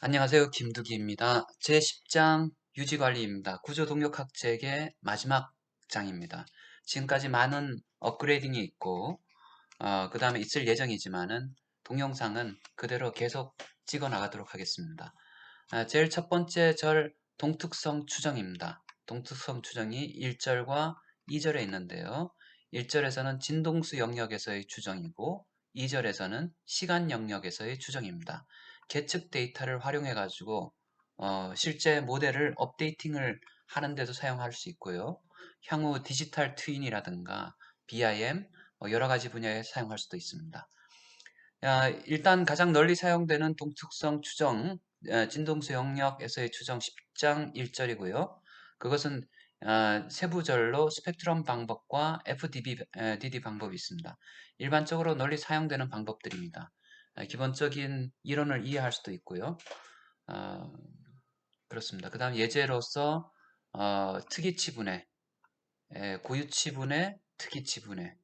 안녕하세요. 김두기입니다. 제10장 유지관리입니다. 구조동력학책의 마지막 장입니다. 지금까지 많은 업그레이딩이 있고 어, 그 다음에 있을 예정이지만 은 동영상은 그대로 계속 찍어 나가도록 하겠습니다. 아, 제일 첫 번째 절 동특성 추정입니다. 동특성 추정이 1절과 2절에 있는데요. 1절에서는 진동수 영역에서의 추정이고 2절에서는 시간 영역에서의 추정입니다. 계측 데이터를 활용해 가지고 어, 실제 모델을 업데이팅을 하는 데도 사용할 수 있고요. 향후 디지털 트윈이라든가 BIM 어, 여러 가지 분야에 사용할 수도 있습니다. 야, 일단 가장 널리 사용되는 동특성 추정 어, 진동수 영역에서의 추정 10장 1절이고요. 그것은 어, 세부절로 스펙트럼 방법과 FDB DD 방법이 있습니다. 일반적으로 널리 사용되는 방법들입니다. 아, 기본적인 이론을 이해할 수도 있고요. 어, 그렇습니다. 그 다음 예제로서 어, 특이치분해, 예, 고유치분해, 특이치분해,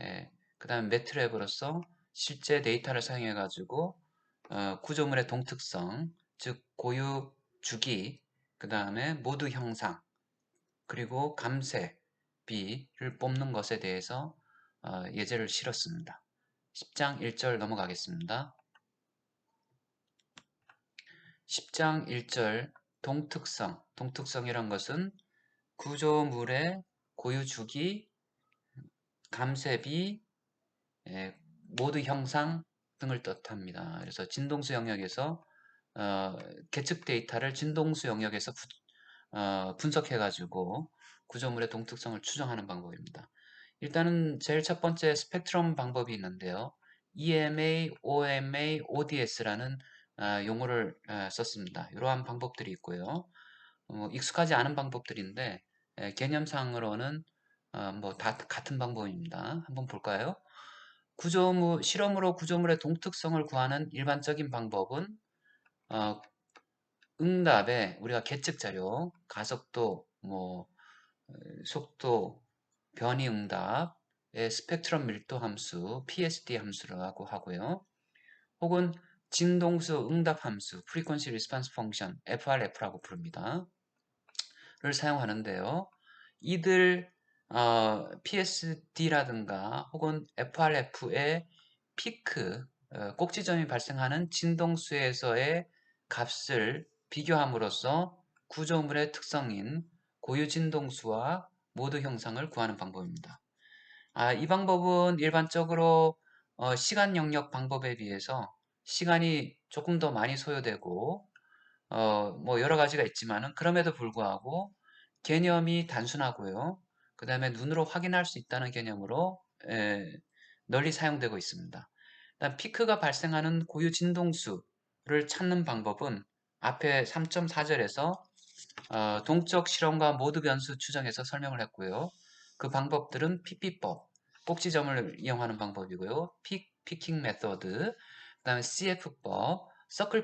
예, 그 다음 매트랩으로서 실제 데이터를 사용해 가지고 어, 구조물의 동특성, 즉 고유 주기, 그 다음에 모드 형상, 그리고 감세, 비를 뽑는 것에 대해서 어, 예제를 실었습니다. 10장 1절 넘어가겠습니다. 10장 1절 동특성, 동특성이란 것은 구조물의 고유 주기, 감쇄비, 모드 형상 등을 뜻합니다. 그래서 진동수 영역에서 어, 계측 데이터를 진동수 영역에서 어, 분석해가지고 구조물의 동특성을 추정하는 방법입니다. 일단은 제일 첫 번째 스펙트럼 방법이 있는데요. EMA, OMA, ODS라는 아, 용어를 아, 썼습니다. 이러한 방법들이 있고요. 어, 익숙하지 않은 방법들인데 개념상으로는 어, 뭐다 같은 방법입니다. 한번 볼까요? 구조물 실험으로 구조물의 동특성을 구하는 일반적인 방법은 어, 응답에 우리가 계측 자료, 가속도, 뭐 속도, 변이 응답의 스펙트럼 밀도 함수 PSD 함수라고 하고요. 혹은 진동수 응답 함수 Frequency Response Function FRF라고 부릅니다. 를 사용하는데요. 이들 어, PSD라든가 혹은 FRF의 피크 어, 꼭지점이 발생하는 진동수에서의 값을 비교함으로써 구조물의 특성인 고유 진동수와 모드 형상을 구하는 방법입니다. 아, 이 방법은 일반적으로 어, 시간 영역 방법에 비해서 시간이 조금 더 많이 소요되고 어, 뭐 여러 가지가 있지만은 그럼에도 불구하고 개념이 단순하고요. 그 다음에 눈으로 확인할 수 있다는 개념으로 에, 널리 사용되고 있습니다. 일단 피크가 발생하는 고유 진동수를 찾는 방법은 앞에 3.4절에서 어, 동적 실험과 모드 변수 추정해서 설명을 했고요. 그 방법들은 PP법, 꼭지점을 이용하는 방법이고요. 픽, 피킹 메소드, 그 다음에 CF법,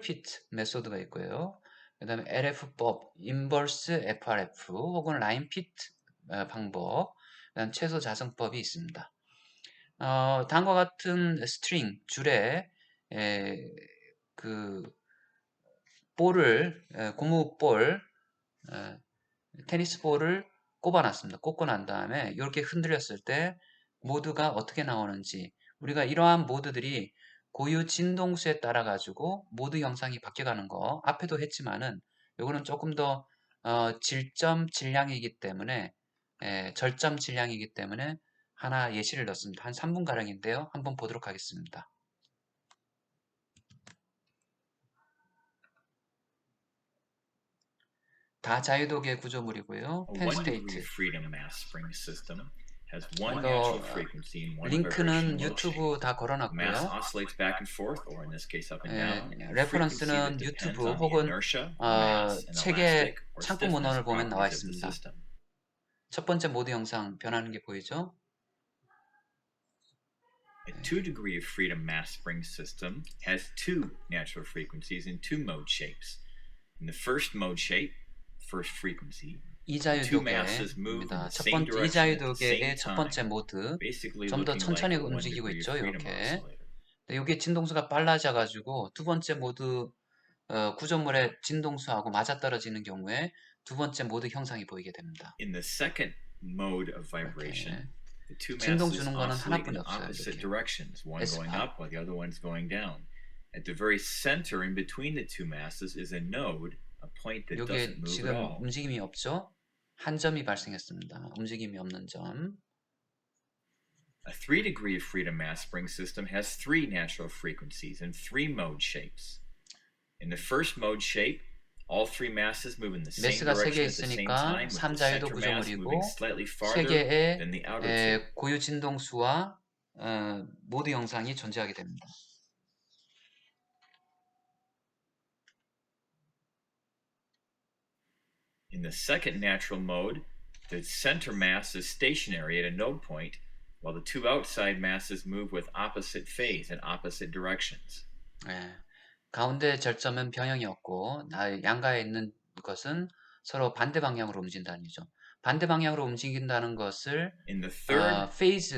피트 메소드가 있고요. 그 다음에 LF법, 인버스 FRF 혹은 라인 피트 어, 방법, 그 다음 최소 자성법이 있습니다. 어, 다음과 같은 스트링, 줄에 에, 그 볼을, 에, 고무볼 예, 테니스 볼을 꼽아놨습니다. 꽂고 난 다음에 이렇게 흔들렸을 때 모드가 어떻게 나오는지 우리가 이러한 모드들이 고유 진동수에 따라 가지고 모드 형상이 바뀌어가는 거 앞에도 했지만은 이거는 조금 더 어, 질점 질량이기 때문에 에, 예, 절점 질량이기 때문에 하나 예시를 넣습니다. 한 3분 가량인데요. 한번 보도록 하겠습니다. 다 자유도계 구조물이고요. 펜스테이트. 이거 링크는 유튜브 다 걸어놨고요. 예, 레퍼런스는 유튜브 혹은 어, 책의 창구 문헌을 보면 나와 있습니다. 첫 번째 모드 영상 변하는 게 보이죠? A 2 degree of freedom mass spring system has two natural frequencies in two mode shapes. In the first mode shape, 이자유도계입니다. 첫 번째 이자유도계의 첫 번째 모드 좀 더 천천히 움직이고 있죠. 이렇게. 네, 이게 진동수가 빨라져 가지고 두 번째 모드 어, 구조물의 진동수하고 맞아떨어지는 경우에 두 번째 모드 형상이 보이게 됩니다. In the second mode of vibration, the two 진동 masses 주는 거는 oscillate in 하나뿐이 없어요. opposite 이렇게. directions, one going S파. up while the other one's going down. At the very center in between the two masses is a node, at 지금. 움직임이 없죠? 한 점이 발생했습니다. 움직임이 없는 점. A three degree of freedom mass spring system has three natural frequencies and three mode shapes. In the first mode shape, all three masses move in the same direction at the same time, with the center mass moving slightly 세 farther 개의 than the outer two. 에, 고유 진동수와 어, 모드 형상이 존재하게 됩니다. In the second natural mode, the center mass is stationary at a node point, while the two outside masses move with opposite phase and opposite directions. 예, 가운데 절점은 변형이 없고 나- 양가에 있는 것은 서로 반대 방향으로 움직인다는 얘기죠. 반대 방향으로 움직인다는 것을 In the third 어, 페이즈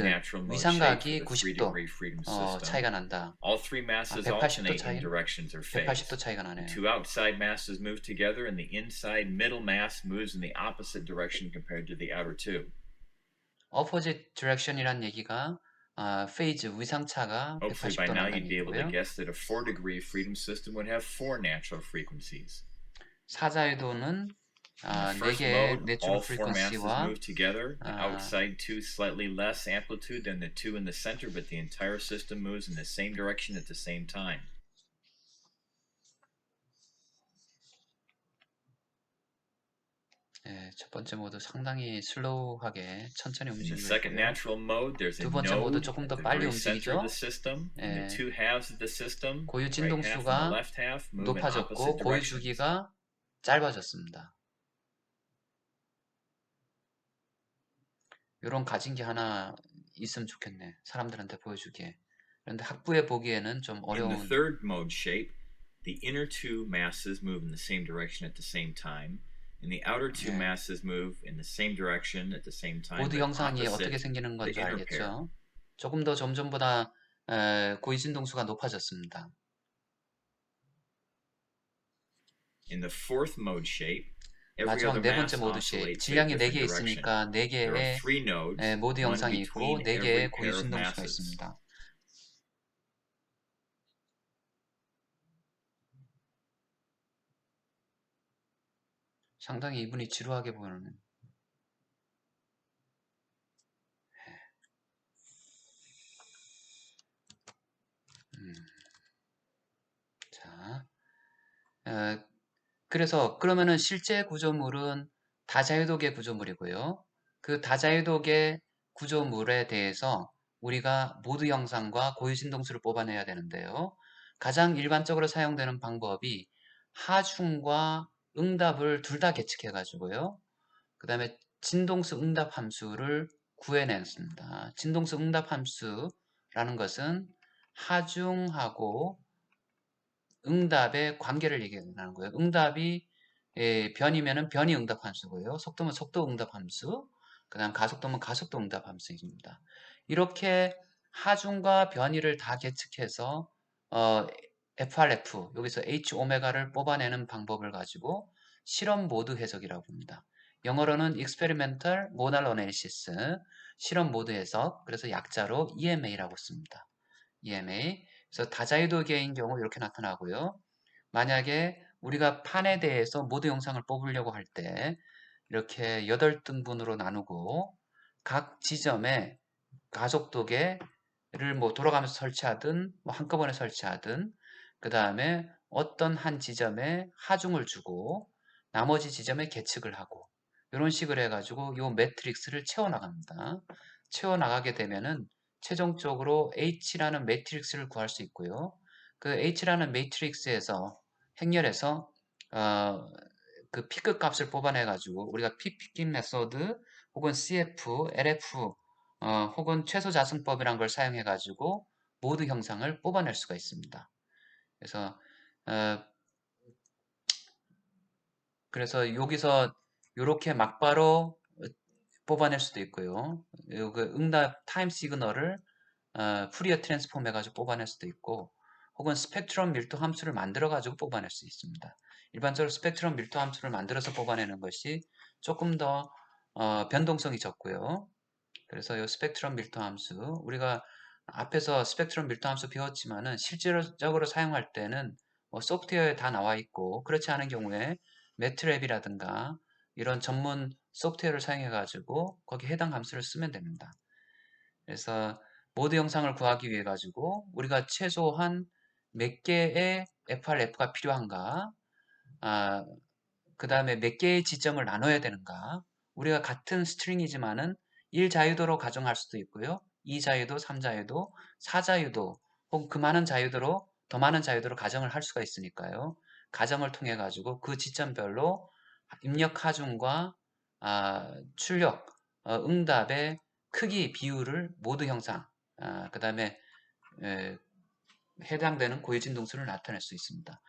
위상각이 for the three 90도 degree freedom 어, 차이가 난다. all three masses 아, 180도 alternate 차이? in directions or phase. 180도 차이가 나네요. Two outside masses move together, and the inside middle mass moves in the opposite direction compared to the outer two. opposite direction이란 얘기가 아, 페이즈 위상차가 Hopefully, by 180도 now 난다는 you'd be able to 얘기고요. guess that a four degree freedom system would have four natural frequencies. 사자유도는 In 아, the 네 first 개의 mode, 내추럴 all four masses 프리퀀시와 move together. The 아, outside two slightly less amplitude than the two in the center, but the entire system moves in the same direction at the same time. 예, 첫 번째 모드 상당히 슬로우하게 천천히 움직이고 두 번째 모드 조금 더 빨리 움직이죠. 예, 고유 진동수가 높아졌고 고유. 주기가 짧아졌습니다. 이런 가진 게 하나 있으면 좋겠네. 사람들한테 보여주기에. 그런데 학부에 보기에는 좀 In the 어려운 third mode shape, the inner two masses move in the same direction at the same time, and the outer two 예, masses move in the same direction at the same time, but 형상이 어떻게 생기는 건지. 알겠죠? 조금 더 점점보다 에, 고유 진동수가 높아졌습니다. In the fourth mode shape, 마지막 네 번째 모드 a 질량이 네 different 개 direction. 있으니까 네 There are 개의 three nodes, 에, 모드 one 형상이 있고 between 네 every 개의 pair 고유 of 진동수가 masses. 있습니다. 상당히 이분이 지루하게 보이는 음, 자, 어, 그래서 그러면은 실제 구조물은 다자유도계 구조물이고요. 그 다자유도계 구조물에 대해서 우리가 모드 형상과 고유 진동수를 뽑아내야 되는데요. 가장 일반적으로 사용되는 방법이 하중과 응답을 둘 다 계측해 가지고요. 그 다음에 진동수 응답 함수를 구해냈습니다. 진동수 응답 함수라는 것은 하중하고 응답의 관계를 얘기하는 거예요. 응답이 예, 변이면은 변이 응답 함수고요. 속도면 속도 응답 함수, 그 다음 가속도면 가속도 응답 함수입니다. 이렇게 하중과 변이를 다 계측해서 어, FRF, 여기서 H 오메가를 뽑아내는 방법을 가지고 실험 모드 해석이라고 합니다. 영어로는 Experimental Modal Analysis, 실험 모드 해석, 그래서 약자로 EMA라고 씁니다. EMA. 그래서 다자유도계인 경우 이렇게 나타나고요. 만약에 우리가 판에 대해서 모드 영상을 뽑으려고 할 때 이렇게 8등분으로 나누고 각 지점에 가속도계를 뭐 돌아가면서 설치하든 뭐 한꺼번에 설치하든 그 다음에 어떤 한 지점에 하중을 주고 나머지 지점에 계측을 하고 이런 식으로 해가지고 이 매트릭스를 채워나갑니다. 채워나가게 되면은 최종적으로 H라는 매트릭스를 구할 수 있고요. 그 H라는 매트릭스에서 행렬에서 어, 그 P급 값을 뽑아내 가지고 우리가 P 피킹 메소드 혹은 CF, LF 어, 혹은 최소 자승법이란 걸 사용해 가지고 모드 형상을 뽑아낼 수가 있습니다. 그래서 어, 그래서 여기서 이렇게 막바로 뽑아낼 수도 있고요. 그 응답 타임 시그널을 어, 푸리어 트랜스폼 해가지고 뽑아낼 수도 있고 혹은 스펙트럼 밀도 함수를 만들어 가지고 뽑아낼 수 있습니다. 일반적으로 스펙트럼 밀도 함수를 만들어서 뽑아내는 것이 조금 더 어, 변동성이 적고요. 그래서 이 스펙트럼 밀도 함수 우리가 앞에서 스펙트럼 밀도 함수 배웠지만은 실질적으로 사용할 때는 뭐 소프트웨어에 다 나와 있고 그렇지 않은 경우에 매트랩이라든가 이런 전문 소프트웨어를 사용해 가지고 거기 해당 함수를 쓰면 됩니다. 그래서 모드 영상을 구하기 위해 가지고 우리가 최소한 몇 개의 FRF가 필요한가 아, 그 다음에 몇 개의 지점을 나눠야 되는가 우리가 같은 스트링이지만은 1자유도로 가정할 수도 있고요 2자유도, 3자유도, 4자유도 혹은 그 많은 자유도로 더 많은 자유도로 가정을 할 수가 있으니까요 가정을 통해 가지고 그 지점별로 입력 하중과 아, 출력, 어, 응답의 크기, 비율을 모두 형상, 아, 그 다음에 해당되는 고유진동수를 나타낼 수 있습니다.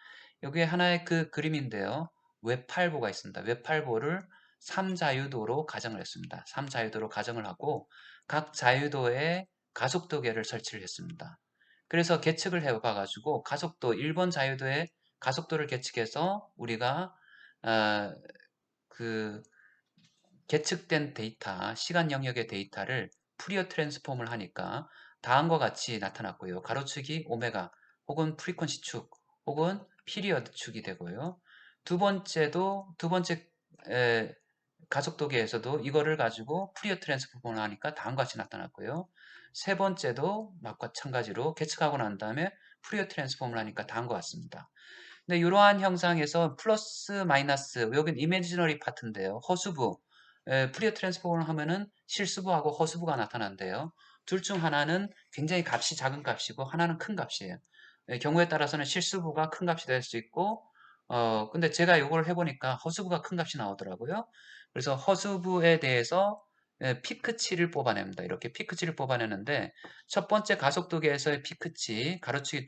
여기에 하나의 그 그림인데요. 웹8보가 있습니다. 웹8보를 3자유도로 가정을 했습니다. 3자유도로 가정을 하고 각 자유도에 가속도계를 설치를 했습니다. 그래서 계측을 해봐가지고 가속도 1번 자유도의 가속도를 계측해서 우리가 어, 그 계측된 데이터, 시간 영역의 데이터를 푸리어 트랜스폼을 하니까 다음과 같이 나타났고요. 가로축이 오메가 혹은 프리퀀시 축 혹은 피리어드 축이 되고요. 두 번째도 두 번째 에, 가속도계에서도 이거를 가지고 푸리어 트랜스폼을 하니까 다음과 같이 나타났고요. 세 번째도 마찬가지로 계측하고 난 다음에 푸리어 트랜스폼을 하니까 다음과 같습니다. 근데 이러한 형상에서 플러스 마이너스 여기는 이미지너리 파트인데요. 허수부 에, 푸리어 트랜스폼을 하면은 실수부하고 허수부가 나타난대요. 둘 중 하나는 굉장히 값이 작은 값이고 하나는 큰 값이에요. 에, 경우에 따라서는 실수부가 큰 값이 될 수 있고 어 근데 제가 이걸 해보니까 허수부가 큰 값이 나오더라고요. 그래서 허수부에 대해서 에, 피크치를 뽑아냅니다. 이렇게 피크치를 뽑아내는데 첫 번째 가속도계에서의 피크치 가로치기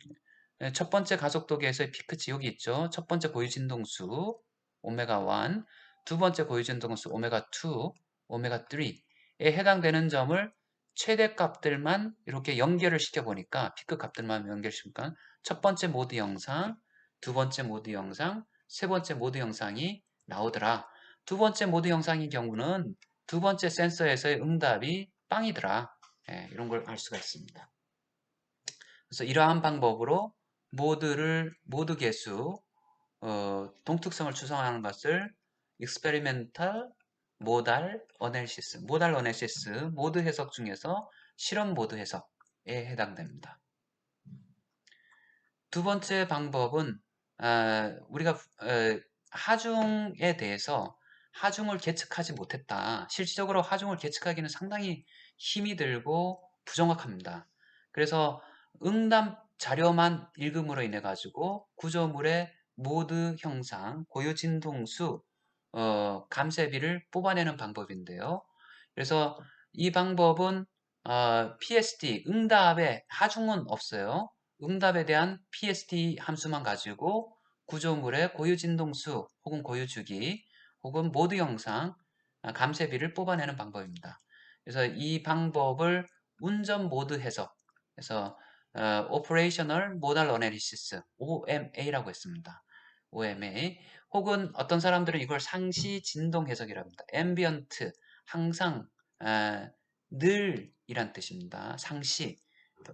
첫 번째 가속도계에서의 피크치 여기 있죠. 첫 번째 고유진동수 오메가 1, 두 번째 고유진동수 오메가 2, 오메가 3에 해당되는 점을 최대 값들만 이렇게 연결을 시켜 보니까 피크 값들만 연결시키니까 첫 번째 모드 영상, 두 번째 모드 영상, 세 번째 모드 영상이 나오더라. 두 번째 모드 영상의 경우는 두 번째 센서에서의 응답이 빵이더라. 예, 이런 걸 알 수가 있습니다. 그래서 이러한 방법으로 모드를 모드 개수 어, 동특성을 추정하는 것을 experimental modal analysis, modal analysis 모드 해석 중에서 실험 모드 해석에 해당됩니다. 두 번째 방법은 어, 우리가 어, 하중에 대해서 하중을 계측하지 못했다. 실질적으로 하중을 계측하기는 상당히 힘이 들고 부정확합니다. 그래서 응답 자료만 읽음으로 인해 가지고 구조물의 모드 형상, 고유 진동수, 어, 감세비를 뽑아내는 방법인데요. 그래서 이 방법은 어, PSD, 응답에 하중은 없어요. 응답에 대한 PSD 함수만 가지고 구조물의 고유 진동수 혹은 고유 주기 혹은 모드 형상 아, 감세비를 뽑아내는 방법입니다. 그래서 이 방법을 운전 모드 해석, 그래서 어, Operational Modal Analysis, OMA라고 했습니다. OMA 혹은 어떤 사람들은 이걸 상시 진동 해석이라고 합니다. Ambient, 항상, 어, 늘 이란 뜻입니다. 상시,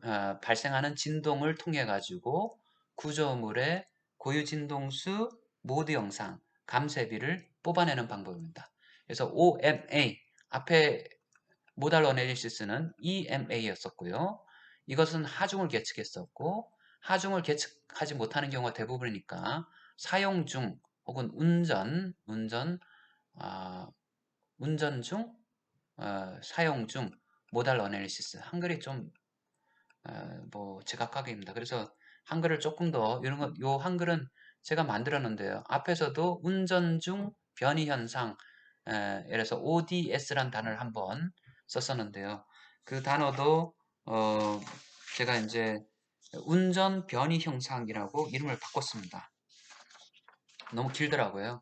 어, 발생하는 진동을 통해 가지고 구조물의 고유 진동수 모드 영상, 감세비를 뽑아내는 방법입니다. 그래서 OMA, 앞에 모달 어널리시스는 EMA였었고요. 이것은 하중을 계측했었고 하중을 계측하지 못하는 경우가 대부분이니까 사용 중 혹은 운전, 운전, 어, 운전 중, 어, 사용 중 모달 어널리시스 한글이 좀 어, 뭐 제각각입니다. 그래서 한글을 조금 더 이런 거, 요 한글은 제가 만들었는데요. 앞에서도 운전 중 변이 현상, 들어서 ODS란 단어를 한번 썼었는데요. 그 단어도 어, 제가 이제 운전 변이 형상이라고 이름을 바꿨습니다. 너무 길더라고요.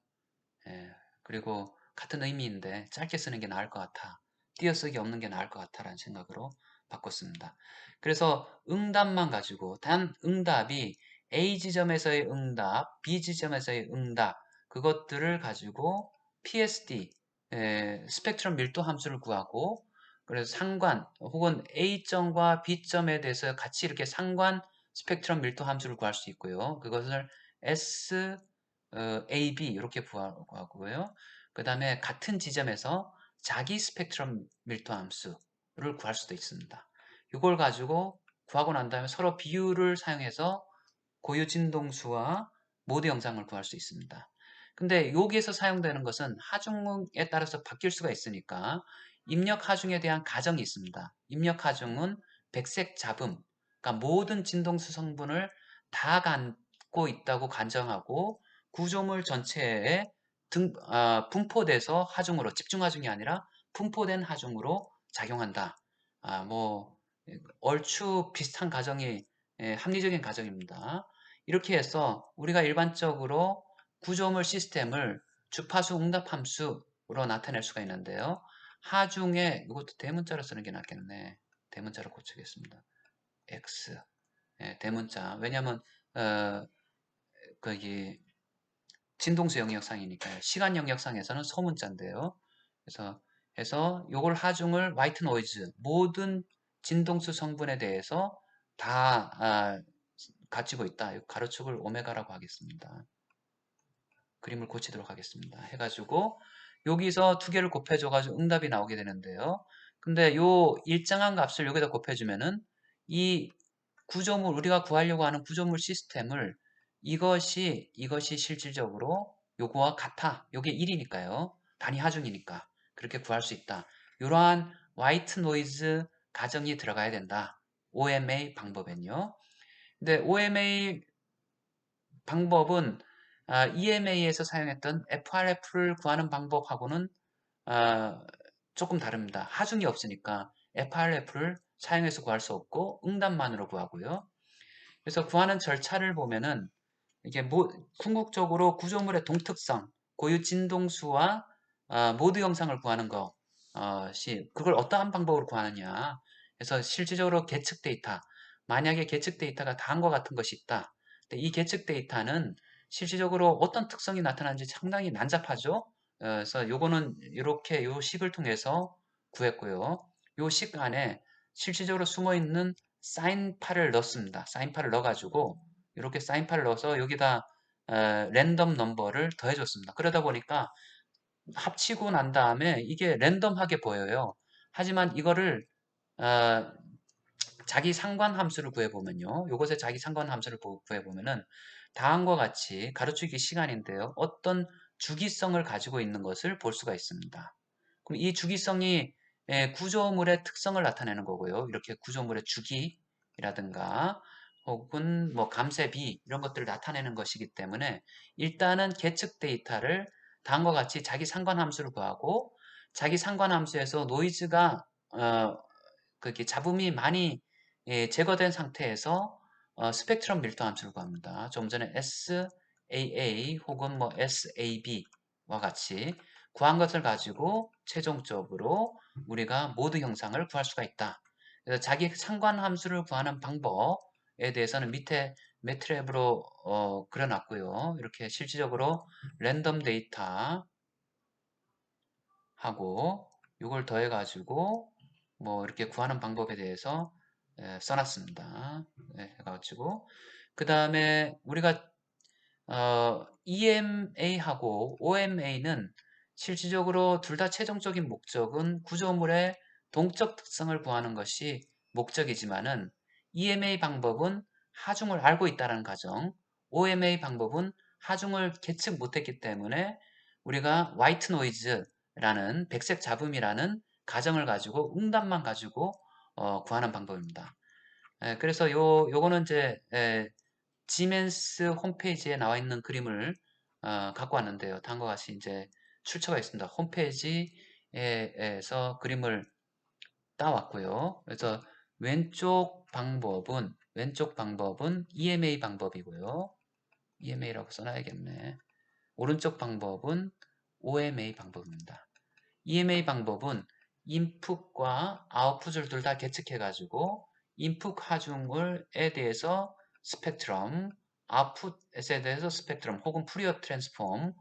예, 그리고 같은 의미인데 짧게 쓰는 게 나을 것 같아. 띄어쓰기 없는 게 나을 것 같아라는 생각으로 바꿨습니다. 그래서 응답만 가지고 단 응답이 A 지점에서의 응답, B 지점에서의 응답 그것들을 가지고 PSD 에, 스펙트럼 밀도 함수를 구하고 그래서 상관 혹은 A점과 B점에 대해서 같이 이렇게 상관 스펙트럼 밀도 함수를 구할 수 있고요. 그것을 S, 어, AB 이렇게 구하고요. 그 다음에 같은 지점에서 자기 스펙트럼 밀도 함수를 구할 수도 있습니다. 이걸 가지고 구하고 난 다음에 서로 비율을 사용해서 고유 진동수와 모드 영상을 구할 수 있습니다. 근데 여기에서 사용되는 것은 하중에 따라서 바뀔 수가 있으니까 입력 하중에 대한 가정이 있습니다. 입력 하중은 백색 잡음, 그러니까 모든 진동수 성분을 다 갖고 있다고 간정하고 구조물 전체에 등, 아, 분포돼서 하중으로 집중 하중이 아니라 분포된 하중으로 작용한다. 아, 뭐 얼추 비슷한 가정이 예, 합리적인 가정입니다. 이렇게 해서 우리가 일반적으로 구조물 시스템을 주파수 응답 함수로 나타낼 수가 있는데요. 하중에 이것도 대문자로 쓰는 게 낫겠네. 대문자로 고치겠습니다. x 예, 대문자. 왜냐하면 어, 거기 진동수 영역상이니까요. 시간 영역상에서는 소문자인데요. 그래서 해서 요걸 하중을 화이트 노이즈 모든 진동수 성분에 대해서 다 아, 갖추고 있다. 가로축을 오메가라고 하겠습니다. 그림을 고치도록 하겠습니다. 해가지고 여기서 두 개를 곱해줘가지고 응답이 나오게 되는데요. 근데 요 일정한 값을 여기다 곱해주면은 이 구조물 우리가 구하려고 하는 구조물 시스템을 이것이 이것이 실질적으로 요거와 같아. 요게 1이니까요. 단위 하중이니까 그렇게 구할 수 있다. 이러한 화이트 노이즈 가정이 들어가야 된다. OMA 방법엔요. 근데 OMA 방법은 아, EMA에서 사용했던 FRF를 구하는 방법하고는 아, 조금 다릅니다. 하중이 없으니까 FRF를 사용해서 구할 수 없고 응답만으로 구하고요. 그래서 구하는 절차를 보면은 이게 뭐 궁극적으로 구조물의 동특성, 고유 진동수와 아, 모드 영상을 구하는 것이 그걸 어떠한 방법으로 구하느냐. 그래서 실질적으로 계측 데이터, 만약에 계측 데이터가 다음과 같은 것이 있다. 이 계측 데이터는 실질적으로 어떤 특성이 나타나는지 상당히 난잡하죠. 어, 그래서 요거는 이렇게 요 식을 통해서 구했고요. 요 식 안에 실질적으로 숨어 있는 사인파를 넣습니다. 사인파를 넣어가지고 이렇게 사인파를 넣어서 여기다 어, 랜덤 넘버를 더해줬습니다. 그러다 보니까 합치고 난 다음에 이게 랜덤하게 보여요. 하지만 이거를 어, 자기 상관 함수를 구해보면요. 요것의 자기 상관 함수를 구해보면은 다음과 같이 가로치기 시간인데요. 어떤 주기성을 가지고 있는 것을 볼 수가 있습니다. 그럼 이 주기성이 예, 구조물의 특성을 나타내는 거고요. 이렇게 구조물의 주기라든가 혹은 뭐 감쇄비 이런 것들을 나타내는 것이기 때문에 일단은 계측 데이터를 다음과 같이 자기 상관함수를 구하고 자기 상관함수에서 노이즈가 어, 그게 잡음이 많이 예, 제거된 상태에서 어, 스펙트럼 밀도 함수를 구합니다. 좀 전에 SAA 혹은 뭐 SAB와 같이 구한 것을 가지고 최종적으로 우리가 모드 형상을 구할 수가 있다. 그래서 자기 상관 함수를 구하는 방법에 대해서는 밑에 매트랩으로 어, 그려놨고요. 이렇게 실질적으로 랜덤 데이터 하고 이걸 더해 가지고 뭐 이렇게 구하는 방법에 대해서 예, 써놨습니다. 예, 해가지고 그 다음에 우리가 어, EMA하고 OMA는 실질적으로 둘 다 최종적인 목적은 구조물의 동적 특성을 구하는 것이 목적이지만은 EMA 방법은 하중을 알고 있다는 가정, OMA 방법은 하중을 계측 못했기 때문에 우리가 화이트 노이즈라는 백색 잡음이라는 가정을 가지고 응답만 가지고 어, 구하는 방법입니다. 에, 그래서 요 요거는 이제 에, 지멘스 홈페이지에 나와 있는 그림을 어, 갖고 왔는데요. 다음과 같이 이제 출처가 있습니다. 홈페이지에서 그림을 따왔고요. 그래서 왼쪽 방법은 왼쪽 방법은 EMA 방법이고요. EMA라고 써놔야겠네. 오른쪽 방법은 OMA 방법입니다. EMA 방법은 인풋과 아웃풋을 둘 다 계측해가지고 인풋 하중을에 대해서 스펙트럼, 아웃풋에 대해서 스펙트럼 혹은 푸리어 트랜스폼을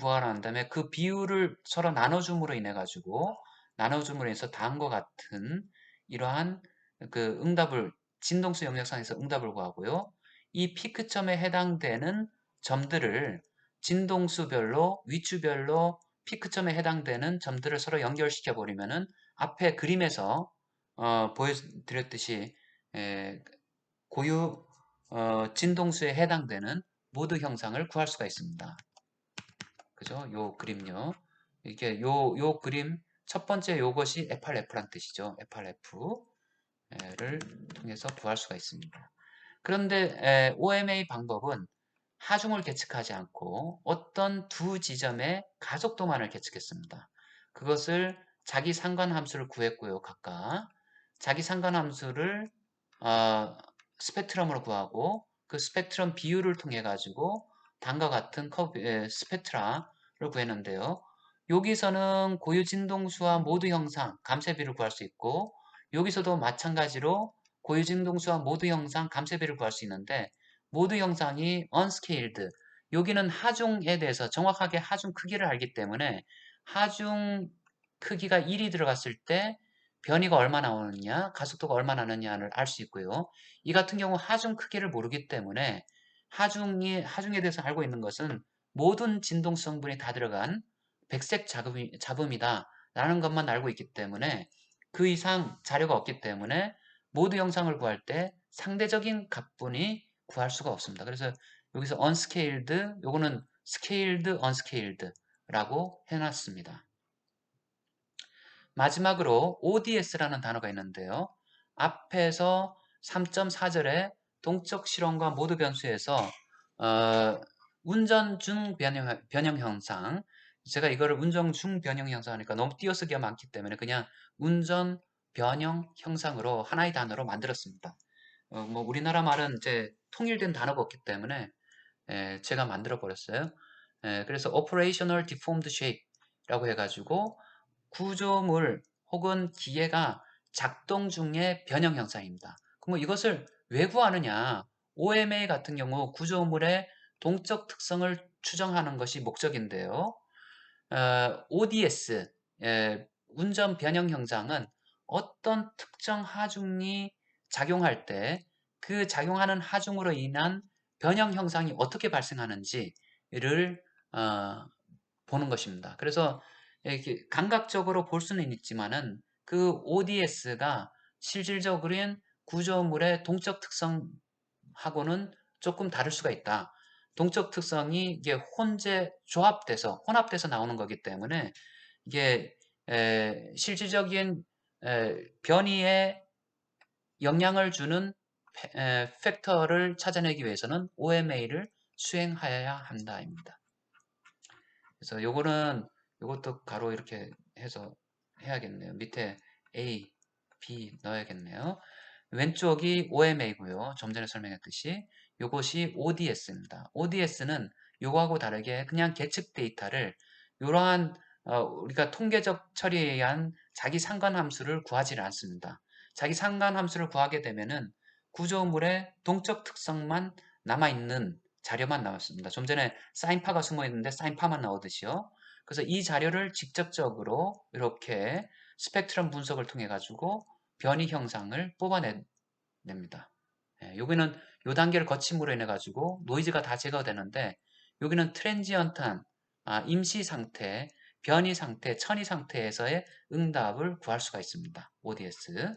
구하라는 다음에 그 비율을 서로 나눠줌으로 인해 가지고 나눠줌으로 인해서 다음과 같은 이러한 그 응답을 진동수 영역상에서 응답을 구하고요. 이 피크점에 해당되는 점들을 진동수별로 위주별로 피크점에 해당되는 점들을 서로 연결시켜 버리면은 앞에 그림에서 어, 보여드렸듯이 에, 고유 어, 진동수에 해당되는 모드 형상을 구할 수가 있습니다. 그죠? 요 그림요. 이게 요, 요 그림 첫 번째 요것이 FRF란 뜻이죠. FRF 를 통해서 구할 수가 있습니다. 그런데 에, OMA 방법은 하중을 계측하지 않고 어떤 두 지점의 가속도만을 계측했습니다. 그것을 자기 상관함수를 구했고요. 각각 자기 상관함수를 어, 스펙트럼으로 구하고 그 스펙트럼 비율을 통해 가지고 다음과 같은 커브, 에, 스펙트라를 구했는데요. 여기서는 고유 진동수와 모드 형상 감쇄비를 구할 수 있고 여기서도 마찬가지로 고유 진동수와 모드 형상 감쇄비를 구할 수 있는데 모드 형상이 unscaled 여기는 하중에 대해서 정확하게 하중 크기를 알기 때문에 하중 크기가 1이 들어갔을 때 변이가 얼마 나오느냐 가속도가 얼마 나느냐를 알 수 있고요. 이 같은 경우 하중 크기를 모르기 때문에 하중이 하중에 대해서 알고 있는 것은 모든 진동 성분이 다 들어간 백색 잡음이, 잡음이다 라는 것만 알고 있기 때문에 그 이상 자료가 없기 때문에 모드 영상을 구할 때 상대적인 값분이 구할 수가 없습니다. 그래서 여기서 unscaled 요거는 scaled, unscaled 라고 해놨습니다. 마지막으로 ODS라는 단어가 있는데요. 앞에서 3.4절에 동적 실험과 모드 변수에서 어, 운전 중 변형, 변형 현상 제가 이거를 운전 중 변형 현상하니까 너무 띄어쓰기가 많기 때문에 그냥 운전 변형 형상으로 하나의 단어로 만들었습니다. 어, 뭐 우리나라 말은 이제 통일된 단어가 없기 때문에 에, 제가 만들어 버렸어요. 에, 그래서 operational deformed shape라고 해가지고 구조물 혹은 기계가 작동 중의 변형 현상입니다. 그럼 이것을 왜 구하느냐? OMA 같은 경우 구조물의 동적 특성을 추정하는 것이 목적인데요. 어, ODS, 예, 운전 변형 현상은 어떤 특정 하중이 작용할 때 그 작용하는 하중으로 인한 변형 현상이 어떻게 발생하는지를 어, 보는 것입니다. 그래서 이렇게 감각적으로 볼 수는 있지만은 그 ODS가 실질적으로는 구조물의 동적 특성하고는 조금 다를 수가 있다. 동적 특성이 이게 혼재 조합돼서 혼합돼서 나오는 거기 때문에 이게 에, 실질적인 에, 변이에 영향을 주는 에, 팩터를 찾아내기 위해서는 OMA를 수행하여야 한다입니다. 그래서 요거는 이것도 가로 이렇게 해서 해야겠네요. 밑에 A, B 넣어야겠네요. 왼쪽이 OMA고요. 좀 전에 설명했듯이 이것이 ODS입니다. ODS는 요거하고 다르게 그냥 계측 데이터를 이러한 어, 우리가 통계적 처리에 의한 자기 상관 함수를 구하지 않습니다. 자기 상관 함수를 구하게 되면은 구조물의 동적 특성만 남아있는 자료만 나왔습니다. 좀 전에 사인파가 숨어 있는데 사인파만 나오듯이요. 그래서 이 자료를 직접적으로 이렇게 스펙트럼 분석을 통해 가지고 변이 형상을 뽑아냅니다. 예, 여기는 이 단계를 거침으로 인해 가지고 노이즈가 다 제거되는데 여기는 트랜지언트한 아, 임시 상태, 변이 상태, 천이 상태에서의 응답을 구할 수가 있습니다. ODS.